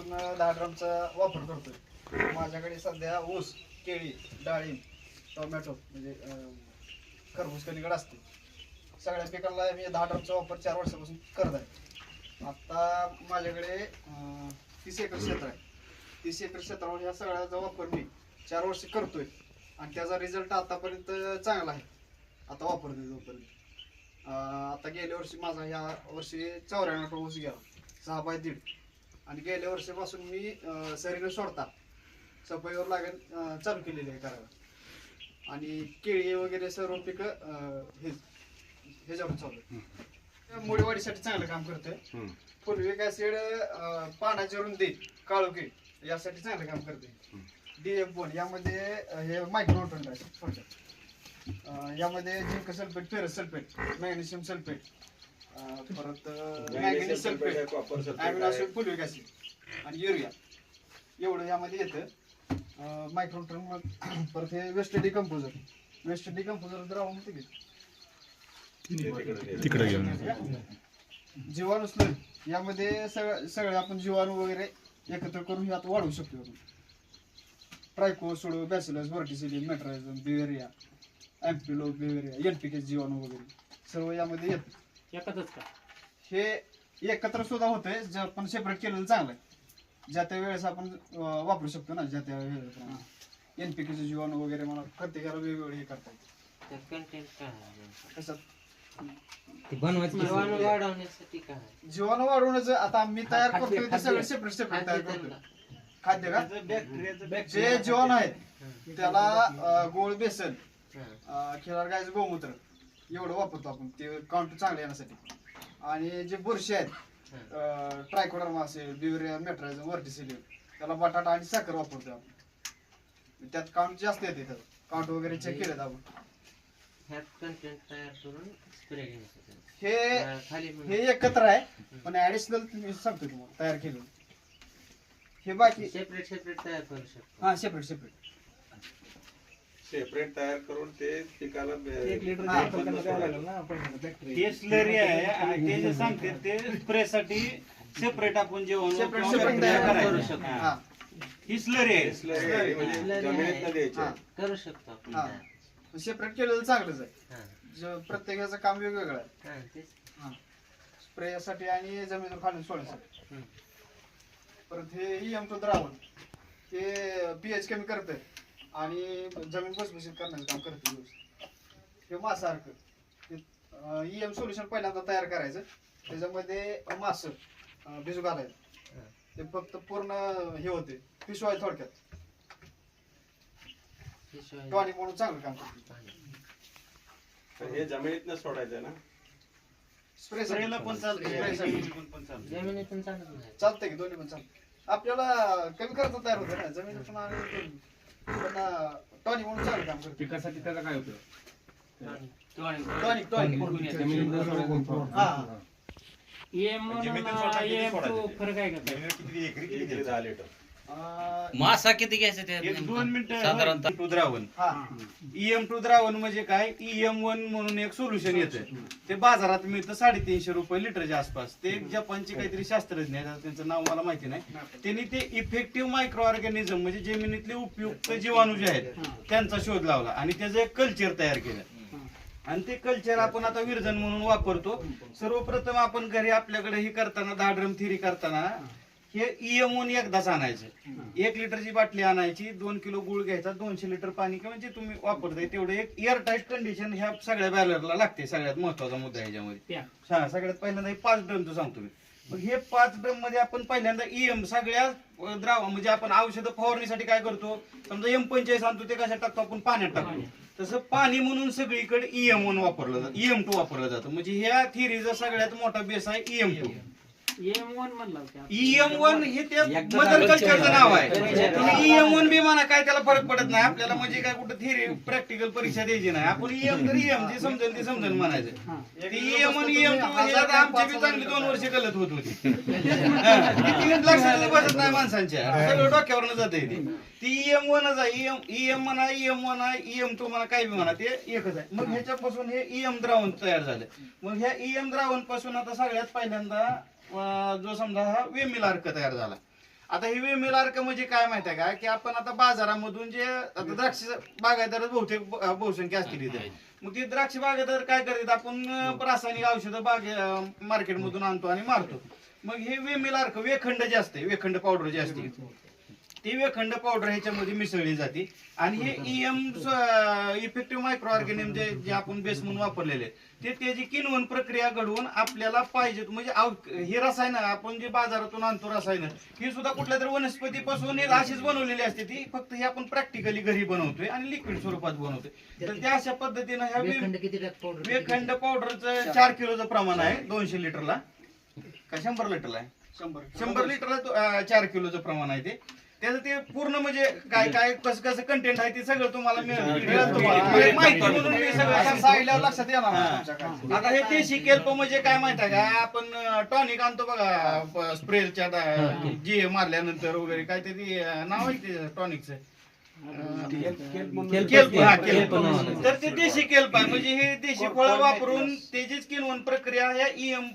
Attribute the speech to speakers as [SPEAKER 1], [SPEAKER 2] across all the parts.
[SPEAKER 1] वर्षापासून दहा ड्रमचा वापर करतोय. माझ्याकडे सध्या ऊस केळी डाळिंब टोमॅटो म्हणजे खरबूज कलिकड असते. सगळ्या पिकांना मी दहा ड्रमचा वापर चार वर्षापासून करत आहे. आता माझ्याकडे तीस एकर क्षेत्र आहे. तीस एकर क्षेत्रावर ह्या सगळ्याचा वापर मी चार वर्ष करतोय. आणि त्याचा रिझल्ट आतापर्यंत चांगला आहे. आता वापरतोय जोपर्यंत आता गेल्या वर्षी माझा ह्या वर्षी चौऱ्याण्णव ऊस गेला. सहा बाय दीड. आणि गेल्या वर्षीपासून मी सरीनं सोडता. सफाईवर लागेल चालू केलेली आहे करायला. आणि केळी वगैरे सर्व पिकं हे ह्याच्यावर चालू आहे. मुळीवाढीसाठी चांगलं काम करतोय. फुलविक ऍसिड पानाची रुंदी काळोखी यासाठी चांगलं काम करते डीएफ बोन यामध्ये अं, हे मायक्रोन्यूट्रंट आहे थोडक्यात अं, यामध्ये zinc sulphate ferrous sulphate magnesium sulphate परत मॅग्नेशियम आणि युरिया एवढं यामध्ये येतं मायक्रोन्यूट्रंट परत हे वेस्ट डिकम्पोजर वेस्ट डिकम्पोजर द्रावण होते
[SPEAKER 2] तिकडे घेऊन.
[SPEAKER 1] जीवाणू स्लरी यामध्ये सगळं सगळे आपण जीवाणू वगैरे एकत्र करून यात वाढवू शकतो आपण. ट्रायको सोडो बॅसिलस वर्टिसिलिन मेट्रायझम बिवेरिया अँपिलो बिवेरिया एनपीके जीवाणू वगैरे. सर्व यामध्ये येतं.
[SPEAKER 3] एकच का
[SPEAKER 1] हे एकत्र सुद्धा होतंय जे आपण सेपरेट केलेलं चांगलं आहे ज्या त्या वेळेस आपण अं, वापरू शकतो ना ज्या त्या वेळेस एनपीकेचे जीवाणू वगैरे मला प्रत्येकाला वेगवेगळे हे करता येईल
[SPEAKER 4] कंटेंट काय आहे
[SPEAKER 1] कशात
[SPEAKER 5] ते बनवायचं
[SPEAKER 4] जीवाणू
[SPEAKER 5] कसं?
[SPEAKER 4] वाढवण्यासाठी काय आहे?
[SPEAKER 1] जीवाणू वाढवण्याचं आता मी तयार
[SPEAKER 5] खाद्य-
[SPEAKER 1] करतोय ते
[SPEAKER 5] खाद्य.
[SPEAKER 1] सगळं सेपरेट सेपरेट तयार
[SPEAKER 4] खाद्य
[SPEAKER 1] करतोय
[SPEAKER 4] त्यांना.
[SPEAKER 1] खाद्य का जे जीवन आहेत त्याला अं, गोळ बेसन
[SPEAKER 4] हं.
[SPEAKER 1] खिलार गायचं गोमूत्र एवढं वापरतो आपण ते काउंट चांगलं येण्यासाठी. आणि जे बुरशी आहेत ट्रायकोडर्मा असेल बिवरिया मेट्रायझम वर्टिसिलियम त्याला बटाटा आणि साखर वापरतो आपण. त्यात काउंट जास्त येते त्यात काउंट वगैरे चेक केलेत आपण. हे हे एकत्र आहे पण ऍडिशनल मी सांगतो तुम्हाला तयार केलं हे बाकी
[SPEAKER 4] सेपरेट सेपरेट तयार करू शकतो.
[SPEAKER 1] हा सेपरेट सेपरेट
[SPEAKER 6] सेपरेट तयार करून ते पिकाला
[SPEAKER 5] एक लिटर
[SPEAKER 1] हा,
[SPEAKER 5] तेल टाकायला द्यावं लागेल ना आपण बॅटरी
[SPEAKER 3] ते स्लरी आहे आणि ते जे सांगते ते स्प्रे साठी सेपरेट आपण जेवण
[SPEAKER 1] Separate-
[SPEAKER 3] किंवा
[SPEAKER 1] separate
[SPEAKER 3] bacteria
[SPEAKER 1] तयार
[SPEAKER 3] करायचं.
[SPEAKER 4] करू शकतो.
[SPEAKER 3] हा.
[SPEAKER 1] हा
[SPEAKER 3] ही स्लरी आहे
[SPEAKER 6] स्लरी म्हणजे जमिनीतनं
[SPEAKER 4] आहे.
[SPEAKER 6] द्यायचे
[SPEAKER 1] हा.
[SPEAKER 4] करू शकतो आपण
[SPEAKER 1] हा.
[SPEAKER 4] तयार.
[SPEAKER 1] सेपरेट केलेलं चांगलंच आहे
[SPEAKER 4] हं.
[SPEAKER 1] ज- प्रत्येकाचं काम वेगवेगळं आहे
[SPEAKER 4] हं, तेच.
[SPEAKER 1] स्प्रेसाठी आणि जमिनीवर खाली सोडण्यासाठी. परत हे टू द्रावण हे पीएच कमी करते आणि जमीन भुसभुशीत करण्याचं काम करते व्यवस्थित. हे मासासारखं. इएम सोल्युशन पहिल्यांदा तयार करायचं. त्याच्यामध्ये मास भिजू घालायचं.
[SPEAKER 4] हं.
[SPEAKER 1] ते फक्त पूर्ण हे होते. पिशवाय थोडक्यात. टॉनिक म्हणून चांगलं काम करते.
[SPEAKER 6] तर हे जमिनीतनं सोडायचं ना?
[SPEAKER 1] स्प्रे
[SPEAKER 3] स्प्रेला पण चालते.
[SPEAKER 1] स्प्रेसाठी
[SPEAKER 3] पण चालते.
[SPEAKER 4] जमिनीतून चालत. नाही
[SPEAKER 1] चालतंय की दोन्ही पण चालतं. आपल्याला कमी खर्च तयार होतं ना? जमिनीतून आणि टॉनिक म्हणून काम करते
[SPEAKER 2] पिकासाठी त्याचा काय होतं
[SPEAKER 1] टॉनिक टॉनिक. हा हा.
[SPEAKER 3] EM
[SPEAKER 6] जमिनीतून
[SPEAKER 3] आणि तो
[SPEAKER 6] तिथे.
[SPEAKER 3] फरक आहे का काय?
[SPEAKER 6] किती एकरी किती गेले दहा लिटर
[SPEAKER 1] अं,
[SPEAKER 7] मासा किती घ्यायचा
[SPEAKER 3] एक
[SPEAKER 7] नेमका?
[SPEAKER 3] दोन मिनिटं.
[SPEAKER 7] साधारणतः.
[SPEAKER 3] टू द्रावण.
[SPEAKER 1] हा.
[SPEAKER 3] ईएम टू द्रावण म्हणजे काय? ईएम वन म्हणून एक सोल्युशन येतं. ते बाजारात मिळतं साडेतीनशे रुपये लिटरच्या आसपास. ते एक जपानचे काहीतरी शास्त्रज्ञ आहेत आता त्यांचं नाव मला माहिती नाही. त्यांनी ते इफेक्टिव्ह मायक्रो ऑर्गॅनिझम म्हणजे जमिनीतले उपयुक्त जीवाणू जे आहेत त्यांचा शोध लावला आणि त्याचं एक कल्चर तयार केलं. आणि ते कल्चर आपण आता विरजन म्हणून वापरतो. सर्वप्रथम आपण घरी आपल्याकडे हे करताना दहा ड्रम थिरी करताना हे इयमून एकदाच आणायचं. एक लिटरची बाटली आणायची दोन किलो गुळ घ्यायचा दोनशे लिटर पाणी किंवा जे तुम्ही वापरताय तेवढं एक एअरटाईट कंडिशन ह्या सगळ्या बॅलरला लागते सगळ्यात महत्त्वाचा मुद्दा ह्याच्यामध्ये. हा सगळ्यात पहिल्यांदा पाच ड्रमचं सांगतो मी. मग हे पाच ड्रममध्ये आपण पहिल्यांदा इएम सगळ्या अं, द्राव म्हणजे आपण औषधं फवारणीसाठी काय करतो? समजा एम पंचाळीस आणतो ते कशात टाकतो? आपण पाण्यात टाकतो. तसं पाणी म्हणून सगळीकडे इएम वन वापरलं जातं इएम टू वापरलं जातं. म्हणजे ह्या थिरीचा सगळ्यात मोठा बेस आहे इएम टू म्हणला. ईएम वन हे ते
[SPEAKER 5] एकदा
[SPEAKER 3] मदर कल्चरचं नाव आहे. तुम्ही ईएम वन बी म्हणा काय त्याला फरक पडत नाही आपल्याला म्हणजे काय कुठं थिअरी प्रॅक्टिकल परीक्षा द्यायची नाही आपण ईएम तर ईएम जे समजेल ते समजेल म्हणायचं ईएम आणि ईएम आमची बी चांगली दोन वर्ष गलत होत होती हा, किती लक्षात बसत नाही माणसांच्या सगळं डोक्यावरनं जात ती ईएम वनच आहे ईएम ईएम म्हणा ईएम वन आहे ईएम टू म्हणा काय बी म्हणा ते एकच आहे मग ह्याच्यापासून हे ईएम द्रावण तयार झालं मग ह्या ईएम द्रावणपासून आता सगळ्यात पहिल्यांदा जो समजा हा वेमिल अर्क तयार झाला. आता हे वेमिल अर्क म्हणजे काय माहिती आहे का? की आपण आता बाजारामधून जे आता द्राक्ष बागायदार बहुतेक बहुसंख्या बहुसंख्य असतील इथे. मग ते द्राक्ष बागायदार काय करतात? आपण रासायनिक औषधं बागे मार्केटमधून आणतो आणि मारतो. मग हे वेमिल अर्क वेखंड जे असते वेखंड पावडर जे असते ती वेखंड पावडर ह्याच्यामध्ये मिसळली जाते. आणि हे ईएम इफेक्टिव्ह मायक्रो ऑर्गॅनिझम जे जे आपण बेस म्हणून वापरलेले ते त्याची किनवण प्रक्रिया घडवून आपल्याला पाहिजे म्हणजे हे रसायन आपण जे बाजारातून आणतो रसायन ही सुद्धा कुठल्या तरी वनस्पतीपासून हे अशीच बनवलेली असते ती. फक्त हे आपण प्रॅक्टिकली घरी बनवतोय आणि लिक्विड स्वरूपात बनवतोय. तर त्या अशा पद्धतीनं ह्या वे-
[SPEAKER 5] वेखंड किती टाक पावडर
[SPEAKER 3] वेखंड पावडरचं चार. किलोचं प्रमाण आहे दोनशे लिटरला. का शंभर लिटरला आहे?
[SPEAKER 1] शंभर.
[SPEAKER 3] शंभर लिटरला चार किलोचं प्रमाण आहे ते. त्याचं ते पूर्ण म्हणजे काय काय कसं कसं कंटेंट आहे ते सगळं तुम्हाला मिळेल मिळेल तुम्हाला. म्हणजे माहिती म्हणून मी सगळं
[SPEAKER 1] असं
[SPEAKER 3] सांगतो.
[SPEAKER 1] सांगितल्यावर लक्षात येणार.
[SPEAKER 3] हा.
[SPEAKER 1] नाही तुमच्या काय.
[SPEAKER 3] आता हे देशी केल्प म्हणजे काय माहीत आहे का? आपण टॉनिक आणतो बघा स्प्रेच्या जी मारल्यानंतर वगैरे काय तरी अं, नाव आहे ते टॉनिकचं केल्प हा केल्प तर ते देशी केल्प आहे. म्हणजे हे देशी फळं वापरून त्याचीच किनवण प्रक्रिया या ईएम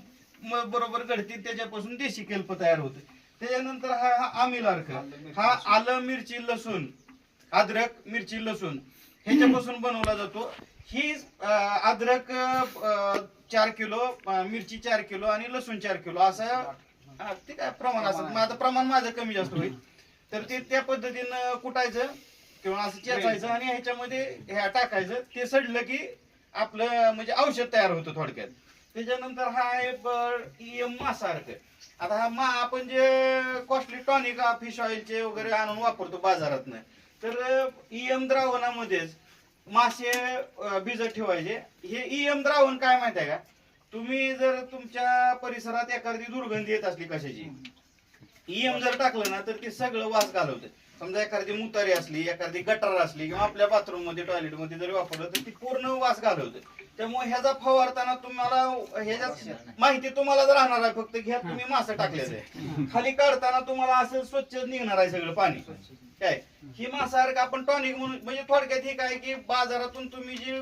[SPEAKER 3] बरोबर घडते त्याच्यापासून देशी केल्प तयार होते. त्याच्यानंतर हा हा आमिल अर्क हा आलं मिरची लसूण अद्रक मिरची लसूण. ह्याच्यापासून बनवला जातो. ही अद्रक चार किलो मिरची चार किलो आणि लसूण चार किलो. असं ते काय प्रमाण असत मग आता प्रमाण माझं कमी जास्त होईल. तर ते त्या पद्धतीनं कुटायचं किंवा असं चेचायचं आणि ह्याच्यामध्ये ह्या टाकायचं. ते सडलं की आपलं म्हणजे औषध तयार होतं थोडक्यात. त्याच्यानंतर हा आहे ईएम मासार्क आता हा मा आपण जे कॉस्टली टॉनिक फिश ऑइलचे वगैरे आणून वापरतो बाजारातनं तर ईएम द्रावणामध्येच मासे भिजत ठेवायचे. हे ईएम द्रावण काय माहिती आहे का? तुम्ही जर तुमच्या परिसरात एखादी दुर्गंधी येत असली कशाची ईएम जर टाकलं ना तर ते सगळं वास घालवतं. समजा एखादी मुतारी असली एखादी गटार असली किंवा आपल्या बाथरूममध्ये टॉयलेटमध्ये जरी वापरलं तर ती पूर्ण वास घालवतं. त्यामुळे ह्याचा फवारताना तुम्हाला ह्याच्यात माहिती तुम्हाला जर राहणार आहे फक्त घ्या तुम्ही मासं टाकलेलं. आहे खाली काढताना तुम्हाला असं स्वच्छ निघणार आहे सगळं पाणी. काय? ही मासासारखं आपण टॉनिक म्हणून म्हणजे थोडक्यात हे काय की बाजारातून तुम्ही जी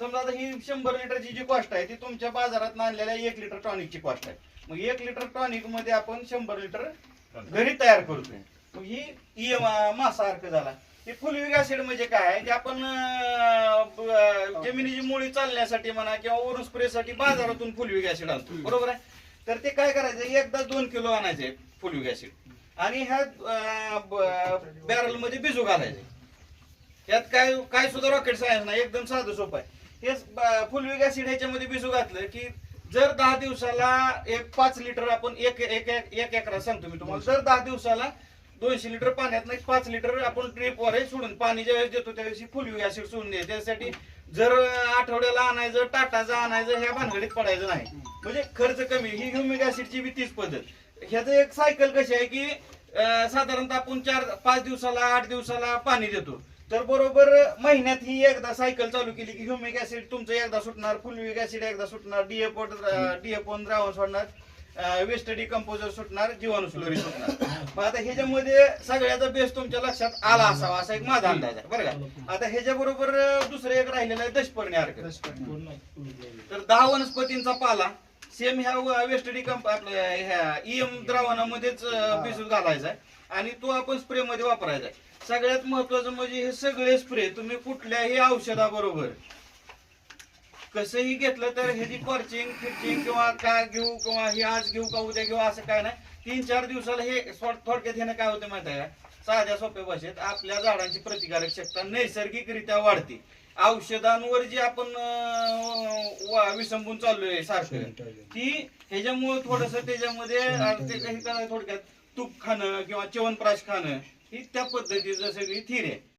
[SPEAKER 3] समजा आता ही शंभर लिटरची जी कॉस्ट आहे ती तुमच्या बाजारात आणलेल्या एक लिटर टॉनिकची कॉस्ट आहे. मग एक लिटर टॉनिकमध्ये आपण शंभर लिटर घरी तयार करतोय. ही मासा अर्क झाला. हे फुलविक ऍसिड म्हणजे काय आहे? की आपण अं, जमिनीची मुळी चालण्यासाठी म्हणा किंवा ओरू स्प्रेसाठी बाजारातून फुलविक ऍसिड आणतो बरोबर आहे? तर ते काय करायचं? एकदा दोन किलो आणायचे फुलविक ऍसिड आणि ह्या बॅरलमध्ये बिजू घालायचे. यात काय काय सुद्धा रॉकेट सायन्स नाही. एकदम साधं सोपं आहे. हे फुलविक ऍसिड ह्याच्यामध्ये बिजू घातलं की जर दहा दिवसाला एक पाच लिटर आपण एक एक एक एक एकरा सांगतो मी तुम्हाला. जर दहा दिवसाला दोनशे लिटर पाण्यात नाही पाच लिटर आपण ड्रिप सोडून पाणी ज्यावेळेस देतो त्यावेळेस फुलविक ऍसिड सोडून द्यायचं त्यासाठी जर आठवड्याला आणायचं टाटाचं आणायचं ह्या भानगडीत पडायचं नाही. म्हणजे खर्च कमी. ही ह्युमिक ऍसिडची बी तीच पद्धत. ह्याचं एक सायकल कशी आहे की साधारणतः आपण चार पाच दिवसाला आठ दिवसाला पाणी देतो. तर बरोबर महिन्यात ही एकदा सायकल चालू केली की ह्युमिक ऍसिड तुमचं एकदा सुटणार फुलविक ऍसिड एकदा सुटणार डीएपो डीएपोन द्रावण सोडणार. वेस्ट डिकम्पोजर सुटणार जीवाणू स्लोरी सुटणार. मग आता ह्याच्यामध्ये सगळ्याचा बेस तुमच्या लक्षात आला असावा असा एक माझा अंदाज आहे बरं का? आता ह्याच्या बरोबर दुसरं एक राहिलेलं आहे दशपर्णी अर्क. तर दहा वनस्पतींचा पाला सेम ह्या वेस्ट डिकंप आपल्या ह्या ईएम द्रावणामध्येच पिसून घालायचा आहे आणि तो आपण स्प्रे मध्ये वापरायचा आहे. सगळ्यात महत्वाचं म्हणजे हे सगळे स्प्रे तुम्ही कुठल्याही औषधाबरोबर कसंही घेतलं तर ह्याची पर्चिंग फिटिंग किंवा काय घेऊ किंवा हे आज घेऊ का उद्या घेऊ असं काय नाही. तीन चार दिवसाला हे थोडक्यात ह्यानं काय होतं माहिती आहे साध्या सोप्या भाषेत आपल्या झाडांची प्रतिकारक क्षमता नैसर्गिकरित्या वाढते. औषधांवर जी आपण वा- विसंबून चाललोय सारखं ती ह्याच्यामुळे थोडस त्याच्यामध्ये ते थोडक्यात तूप खाणं किंवा च्यवनप्राश खाणं ही त्या पद्धतीचं सगळी थीर आहे.